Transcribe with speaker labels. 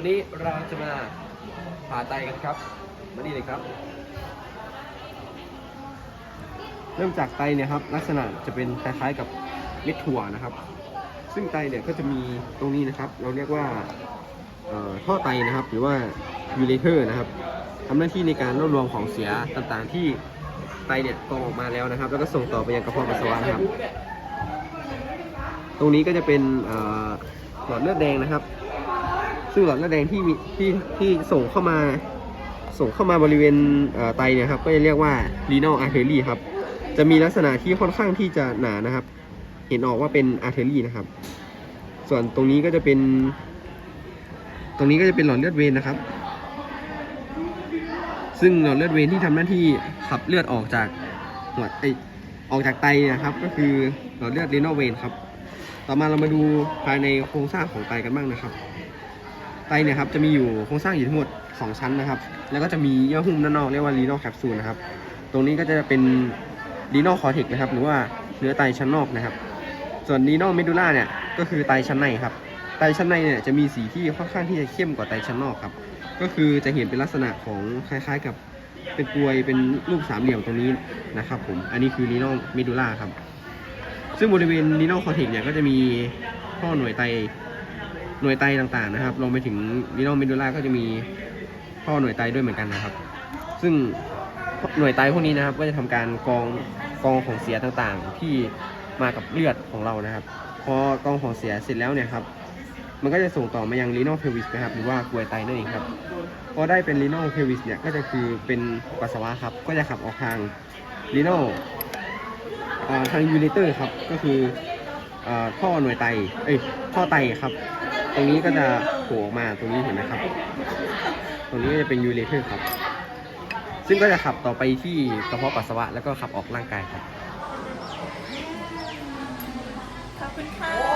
Speaker 1: วันนี้เราจะมาผ่าไตกันครับมานี่เลยครับ เริ่มจากไตเนี่ยครับ ลักษณะจะเป็นคล้ายๆกับเม็ดถั่วนะครับ ซึ่งไตเนี่ยก็จะมีตรงนี้นะครับ เราเรียกว่าท่อไตนะครับ หรือว่ายูเลเทอร์นะครับทำหน้าที่ในการรวบรวมของเสียต่างๆที่ไตเนี่ยกรองออกมาแล้วนะครับ แล้วก็ส่งต่อไปยังกระเพาะปัสสาวะนะครับ ตรงนี้ก็จะเป็นหลอดเลือดแดงนะครับ ซึ่งหลอดเลือดแดงที่มีที่ที่ส่งเข้ามา ส่งเข้ามาบริเวณไตเนี่ยครับก็จะเรียกว่า renal artery ครับ จะมีลักษณะที่ค่อนข้างที่จะหนานะครับ เห็นออกว่าเป็น artery นะครับ ส่วนตรงนี้ก็จะเป็น ตรงนี้ก็จะเป็นหลอดเลือดเวนนะครับ ซึ่งหลอดเลือดเวนที่ทำหน้าที่ขับเลือดออกจากหัวไอออกจากไตนะครับ ก็คือหลอดเลือด renal vein ครับ ต่อมาเรามาดูภายในโครงสร้างของไตกันบ้างนะครับ ไตเนี่ยครับจะมีอยู่โครงสร้างอยู่ทั้งหมด 2 ชั้นนะครับ แล้วก็จะมีเยื่อหุ้มด้านนอกเรียกว่า renal capsule นะครับ ตรงนี้ก็จะเป็น renal cortex นะครับ หรือว่าเนื้อไตชั้นนอกนะครับ ส่วน renal medulla เนี่ยก็คือไตชั้นในครับ ไตชั้นในเนี่ยจะมีสีที่ค่อนข้างที่จะเข้มกว่าไตชั้นนอกครับ ก็คือจะเห็นเป็นลักษณะของคล้ายๆกับเป็นกลวยเป็นรูปสามเหลี่ยมตรงนี้นะครับผม อันนี้คือ renal medulla ครับ ซึ่งบริเวณ renal cortex เนี่ยก็จะมีท่อหน่วยไต หน่วยไตต่างๆนะครับรวมไปถึง renal medulla ก็จะมีท่อหน่วยไตด้วยเหมือนกันนะครับ ซึ่งหน่วยไตพวกนี้นะครับ ก็จะทำการกรองกรองของเสียต่างๆ ที่มากับเลือดของเรานะครับพอกรองของเสียเสร็จแล้วเนี่ยครับมันก็จะส่งต่อมายัง renal pelvis นะครับ หรือว่ากลวยไตนั่นเองครับพอได้เป็น renal pelvis เนี่ยก็จะคือเป็นปัสสาวะครับ ก็จะขับออกทาง renal อ่าทาง ureter ครับก็คือท่อหน่วยไตเอ้ยท่อไตครับ รงนี้ก็จะโผล่ออกมาตรงนี้เห็นไหมครับ ตรงนี้ก็จะเป็นยูเรเทอร์ครับ ซึ่งก็จะขับต่อไปที่กระเพาะปัสสาวะแล้วก็ขับออกร่างกายครับ
Speaker 2: ขอบคุณค่ะ